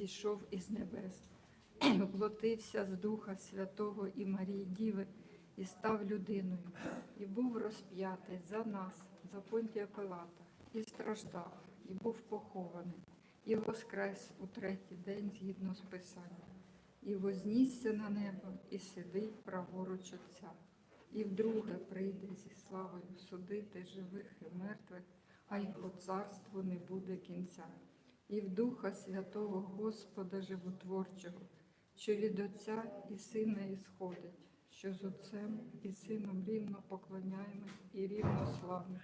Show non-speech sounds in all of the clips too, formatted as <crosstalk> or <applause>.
зійшов із небес, <clears throat> воплотився з Духа Святого і Марії Діви і став людиною, і був розп'ятий за нас, за Понтія Пилата, і страждав, і був похований, і воскрес у третій день згідно з Писанням, і вознісся на небо, і сидить праворуч Отця, і вдруге прийде зі славою судити живих і мертвих, а його царству не буде кінця і в Духа Святого Господа Животворчого, що від Отця і Сина ісходить, що з Отцем і Сином рівно поклоняємось і рівно славимо,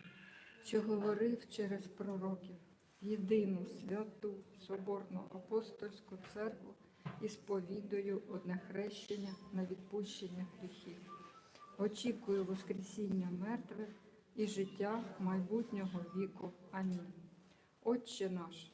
що говорив через пророків єдину святу Соборну апостольську церкву і сповідую одне хрещення на відпущення гріхів. Очікую Воскресіння мертвих і життя майбутнього віку. Амінь. Отче наш,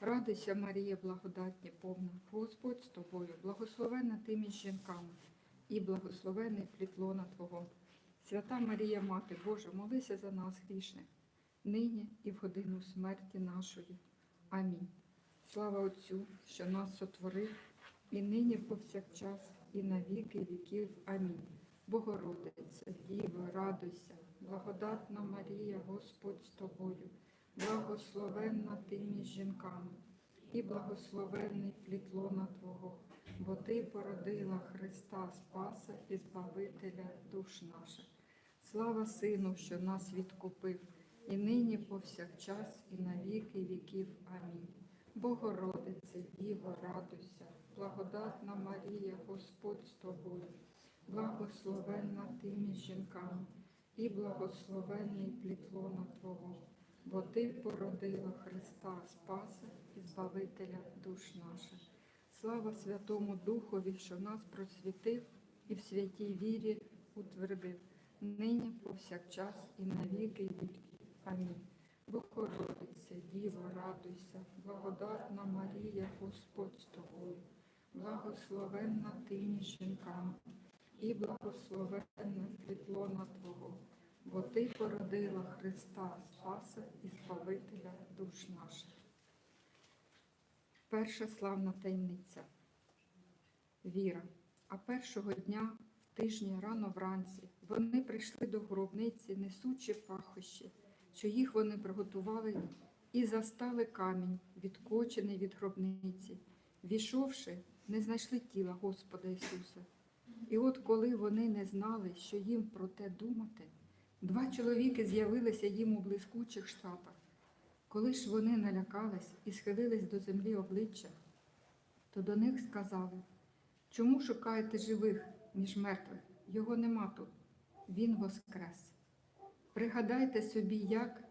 Радуйся, Марія, благодатні повна, Господь з тобою, благословенна ти між жінками, і благословений плід лона Твого. Свята Марія, Мати Божа, молися за нас грішних, нині і в годину смерті нашої. Амінь. Слава Отцю, що нас сотворив, і нині повсякчас, і на віки віків. Амінь. Богородице, Діво, радуйся, благодатна Марія, Господь з тобою благословенна ти між жінками, і благословенний плід лона Твого, бо Ти породила Христа Спаса і Збавителя душ наших. Слава Сину, що нас відкупив, і нині повсякчас, і на віки віків. Амінь. Богородице, Діво, радуйся, благодатна Марія, Господь з тобою, благословенна ти між жінками, і благословенний плід лона Твого бо Ти породила Христа Спаса і Збавителя душ наших. Слава Святому Духові, що нас просвітив і в святій вірі утвердив, нині повсякчас і на віки. Амінь. Богородице, Діво, радуйся, благодатна Марія, Господь з тобою, благословенна ти між жінками, і благословенна плітлона Твого бо Ти породила Христа Спаса і Збавителя душ наших. Перша славна таємниця. Віра. А першого дня в тижні рано вранці вони прийшли до гробниці, несучи пахощі, що їх вони приготували, і застали камінь, відкочений від гробниці. Війшовши, не знайшли тіла Господа Ісуса. І от коли вони не знали, що їм про те думати, Два чоловіки з'явилися їм у блискучих штатах. Коли ж вони налякались і схилились до землі обличчя, то до них сказали, чому шукаєте живих між мертвих? Його нема тут, Він воскрес. Пригадайте собі, як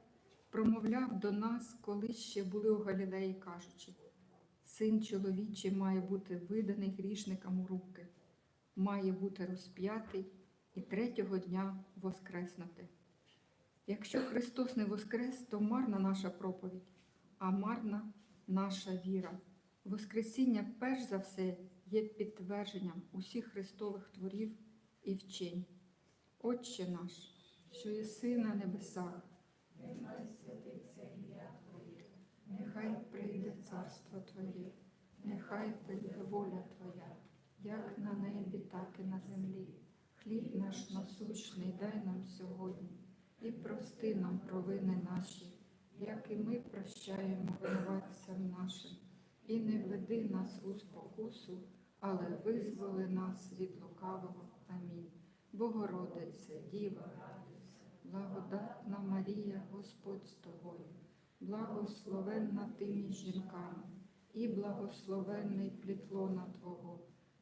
промовляв до нас, коли ще були у Галілеї, кажучи, син чоловічий має бути виданий грішникам у руки, має бути розп'ятий і третього дня воскреснути. Якщо Христос не воскрес, то марна наша проповідь, а марна наша віра. Воскресіння, перш за все, є підтвердженням усіх Христових творів і вчень. Отче наш, що єси на небесах, нехай святиться ім'я Твоє, нехай прийде царство Твоє, нехай прийде воля Твоя, як на небі, так і на землі. Хліб наш насущний дай нам сьогодні і прости нам провини наші, як і ми прощаємо винуватцям нашим, і не веди нас у спокусу, але визволи нас від лукавого. Амінь. Богородице, Діва, благодатна Марія, Господь з тобою, благословенна ти між жінками, і благословенний плітлона Твого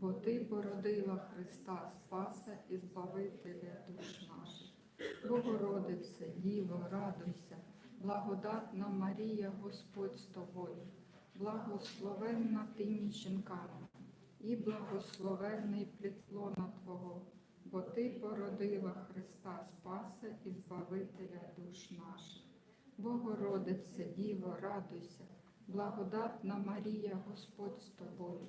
бо Ти породила Христа Спаса і Збавителя душ наших. Богородице, Діво, радуйся, благодатна Марія, Господь з тобою, благословенна ти між і благословенний плітлона Твого, бо Ти породила Христа Спаса і Збавителя душ наших. Богородице, Діво, радуйся, благодатна Марія, Господь з тобою,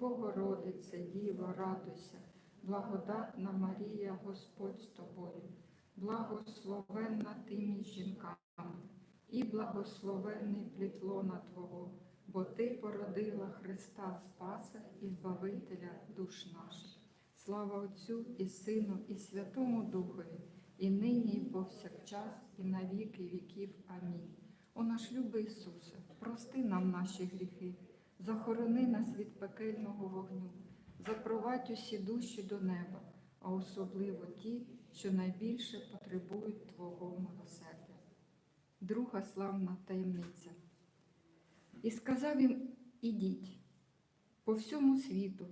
Богородице, Діво, радуйся, благодатна Марія, Господь з тобою, благословенна ти між жінками, і благословенний плітлона Твого, бо Ти породила Христа Спаса і Збавителя душ наших. Слава Отцю і Сину, і Святому Духові, і нині, і повсякчас, і на віки віків. Амінь. О наш любий Ісусе, прости нам наші гріхи, захорони нас від пекельного вогню, запровадь усі душі до неба, а особливо ті, що найбільше потребують Твого милосердя. Друга славна таємниця. І сказав їм: Ідіть по всьому світу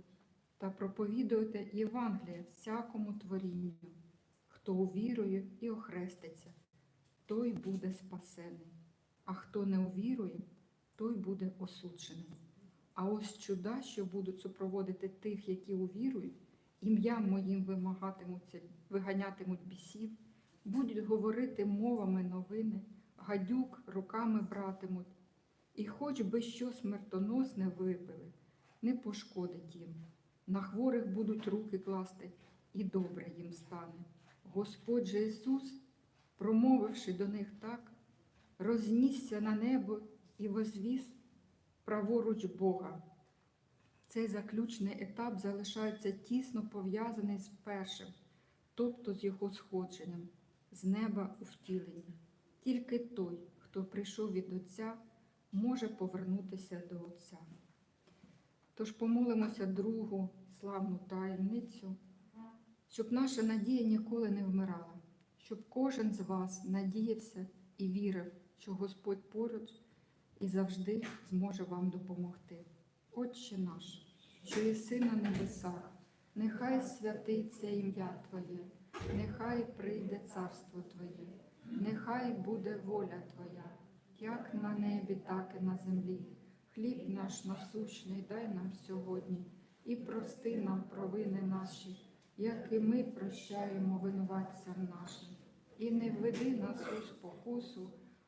та проповідуйте Євангеліє всякому творінню. Хто увірує і охреститься, той буде спасений, а хто не увірує, той буде осуджений. А ось чуда, що будуть супроводити тих, які увірують, ім'ям моїм вимагатимуться, виганятимуть бісів, будуть говорити мовами новини, гадюк руками братимуть, і хоч би що смертоносне випили, не пошкодить їм. На хворих будуть руки класти, і добре їм стане. Господь же Ісус, промовивши до них так, рознісся на небо і возвіз праворуч Бога. Цей заключний етап залишається тісно пов'язаний з першим, тобто з його сходженням, з неба у втілення. Тільки той, хто прийшов від Отця, може повернутися до Отця. Тож помолимося другу славну таємницю, щоб наша надія ніколи не вмирала, щоб кожен з вас надіявся і вірив, що Господь поруч і завжди зможе вам допомогти. Отче наш, що єси на небесах, нехай святиться ім'я Твоє, нехай прийде царство Твоє, нехай буде воля Твоя, як на небі, так і на землі. Хліб наш насущний дай нам сьогодні і прости нам провини наші, як і ми прощаємо винуватцям нашим. І не введи нас у спокусу,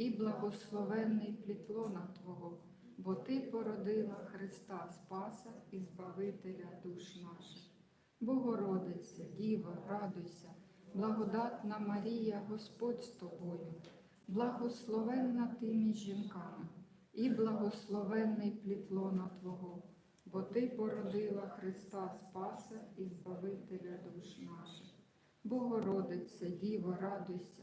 і благословенний плітлона Твого, бо Ти породила Христа Спаса і Збавителя душ наших. Богородице, Діва, радуйся, благодатна Марія, Господь з тобою, благословенна ти між жінками, і благословенний плітлона Твого, бо Ти породила Христа Спаса і Збавителя душ наших. Богородице, Діво, радуйся,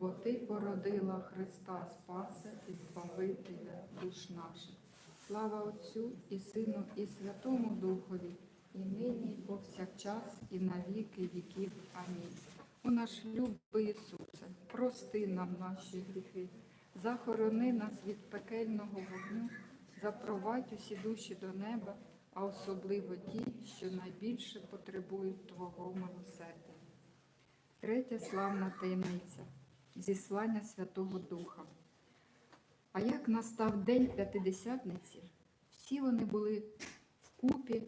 бо Ти породила Христа Спаса і Збавителя душ наших. Слава Отцю і Сину, і Святому Духові, і нині, і повсякчас, і на віки віків. Амінь. О наш любий Ісусе, прости нам наші гріхи, захорони нас від пекельного вогню, запровадь усі душі до неба, а особливо ті, що найбільше потребують Твого милосердя. Третя славна таємниця зіслання Святого Духа. А як настав день п'ятидесятниці, всі вони були вкупі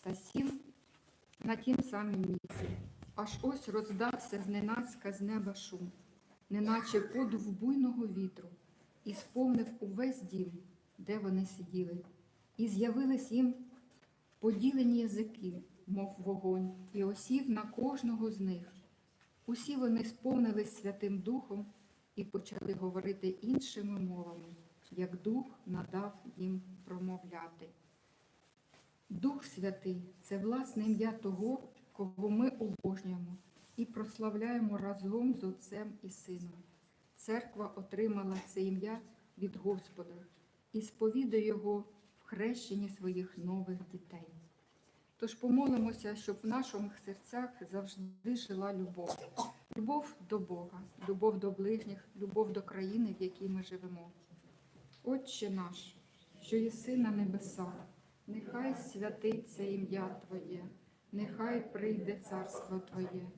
та сів на тім самім місці. Аж ось роздався зненацька з неба шум, неначе подув буйного вітру, і сповнив увесь дім, де вони сиділи, і з'явились їм поділені язики, мов вогонь, і осів на кожного з них. Усі вони сповнились Святим Духом і почали говорити іншими мовами, як Дух надав їм промовляти. Дух Святий це власне ім'я того, кого ми обожнюємо і прославляємо разом з Отцем і Сином. Церква отримала це ім'я від Господа і сповідує його в хрещенні своїх нових дітей. Тож помолимося, щоб в наших серцях завжди жила любов. Любов до Бога, любов до ближніх, любов до країни, в якій ми живемо. Отче наш, що єси на небесах, нехай святиться ім'я Твоє, нехай прийде царство Твоє,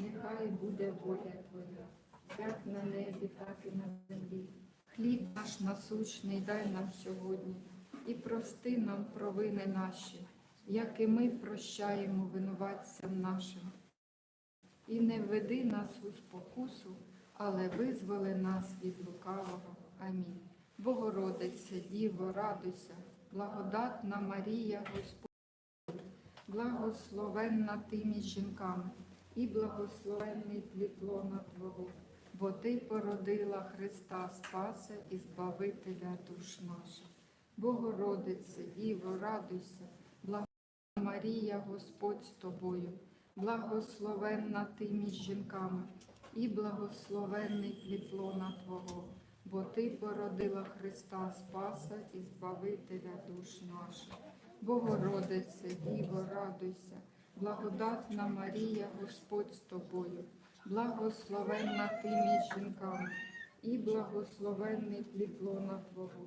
нехай буде воля Твоя, як на небі, так і на землі. Хліб наш насущний дай нам сьогодні і прости нам провини наші, як і ми прощаємо винуватцям нашим. І не введи нас у спокусу, але визволи нас від лукавого. Амінь. Богородице, Діво, радуйся, благодатна Марія, Господь, благословенна ти між жінками, і благословенний плітлона Твого, бо Ти породила Христа Спаса і Збавителя душ наших. Богородице, Діво, радуйся, Марія, Господь з тобою, благословенна ти між жінками, і благословенний плітлона Твого, бо Ти породила Христа Спаса і Збавителя душ наших. Богородице, Діво, радуйся, благодатна Марія, Господь з тобою, благословенна ти між жінками, і благословенний плід лона Твого,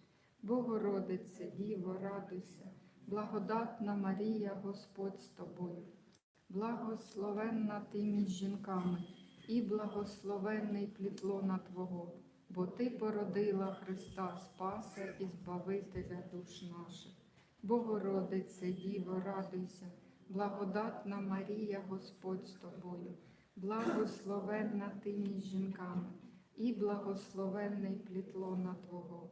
Богородице, Діво, радуйся, благодатна Марія, Господь з тобою, благословенна ти між жінками, і благословенний плід лона Твого, бо Ти породила Христа Спаса і Збавителя душ наших. Богородице, Діво, радуйся, благодатна Марія, Господь з тобою, благословенна ти між жінками, і благословенний плід лона Твого,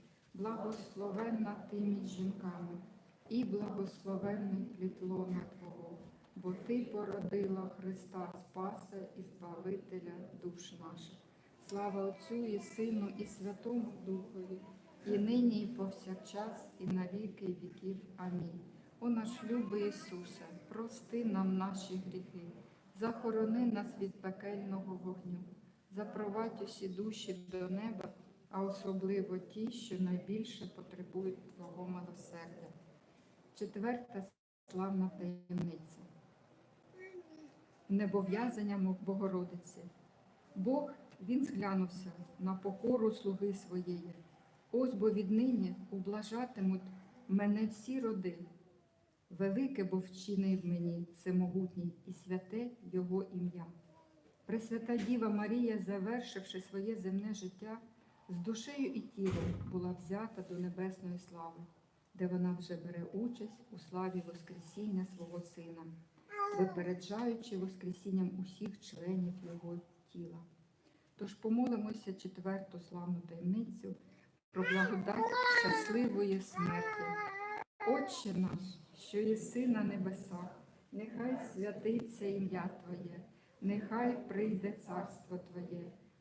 благословенна ти між жінками, і благословенний плід лона Твого, бо Ти породила Христа Спаса і Збавителя душ наших. Слава Отцю і Сину, і Святому Духові, і нині, і повсякчас, і на віки віків. Амінь. О наш любий Ісусе, прости нам наші гріхи, захорони нас від пекельного вогню, запровадь усі душі до неба, а особливо ті, що найбільше потребують Твого милосердя. Четверта славна таємниця. Небов'язання Богородиці. Бог він зглянувся на покору слуги своєї. Ось бо віднині ублажатимуть мене всі роди. Велике бо вчинив мені всемогутній і святе Його ім'я. Пресвята Діва Марія, завершивши своє земне життя, з душею і тілом була взята до небесної слави, де вона вже бере участь у славі Воскресіння свого Сина, випереджаючи Воскресінням усіх членів Його тіла. Тож помолимося четверту славну таємницю про благодать щасливої смерті. Отче наш, що єси на небесах, нехай святиться ім'я Твоє, нехай прийде царство Твоє,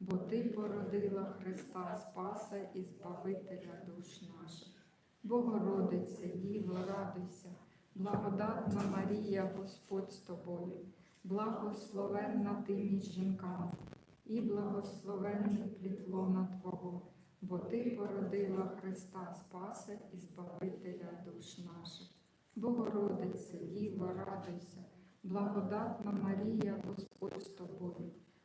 бо Ти породила Христа Спаса і Збавителя душ наших. Богородице, Діво, радуйся, благодатна Марія, Господь з тобою, благословенна ти між жінками, і благословенний плід лона Твого, бо Ти породила Христа Спаса і Збавителя душ наших. Богородице, Діво, радуйся, благодатна Марія, Господь з тобою,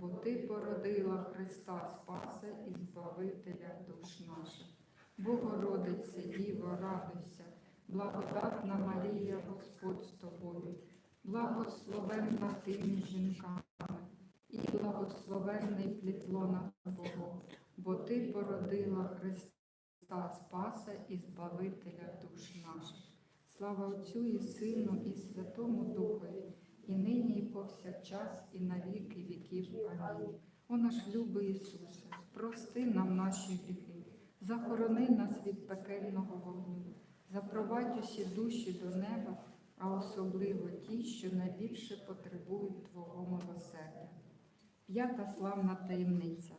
бо Ти породила Христа Спаса і Збавителя душ наших. Богородице, Діво, радуйся, благодатна Марія, Господь з тобою, благословенна ти між жінками, і благословенний плід лона Твого, бо Ти породила Христа Спаса і Збавителя душ наших. Слава Отцю і Сину, і Святому Духові, і нині, і повсякчас, і на віки віків. Амінь. О наш любий Ісусе, прости нам наші гріхи, захорони нас від пекельного вогню, запровадь усі душі до неба, а особливо ті, що найбільше потребують Твого милосердя. П'ята славна таємниця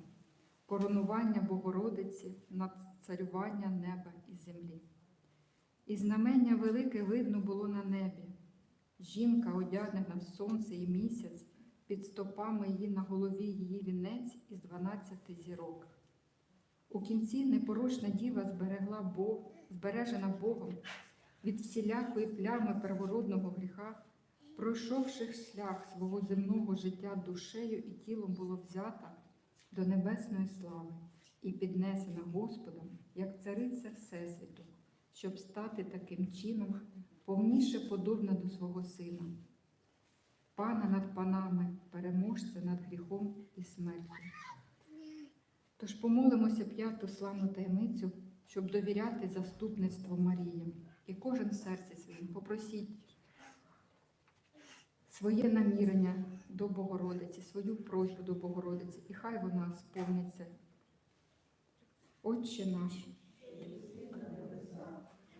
коронування Богородиці над царювання неба і землі. І знамення велике видно було на небі. Жінка, одягнена в сонце і місяць, під стопами її на голові її вінець із дванадцяти зірок. У кінці непорочна діва зберегла Бог, збережена Богом від всілякої плями первородного гріха, пройшовши шлях свого земного життя душею і тілом було взята до небесної слави і піднесена Господом, як цариця Всесвіту, щоб стати таким чином повніше подобна до свого сина, пана над панами, переможця над гріхом і смертю. Тож помолимося п'яту славну таємницю, щоб довіряти заступництву Марії. І кожен в серці своїм попросіть своє намірення до Богородиці, свою просьбу до Богородиці, і хай вона сповниться. Отче наш,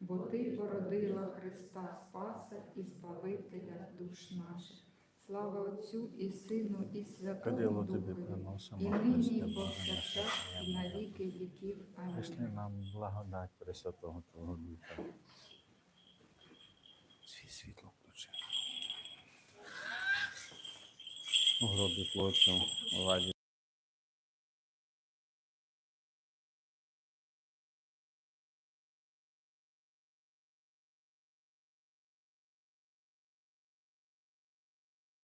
бо Ти породила Христа Спаса і Збавителя душ наших. Слава Отцю і Сину, і Святому Духові, приносимо, і нині, і повсякчас, і на віки віків. Амінь. нам благодать Пресвятого Твого Духа. Свій світло включи. У гробі плотцю, у ладі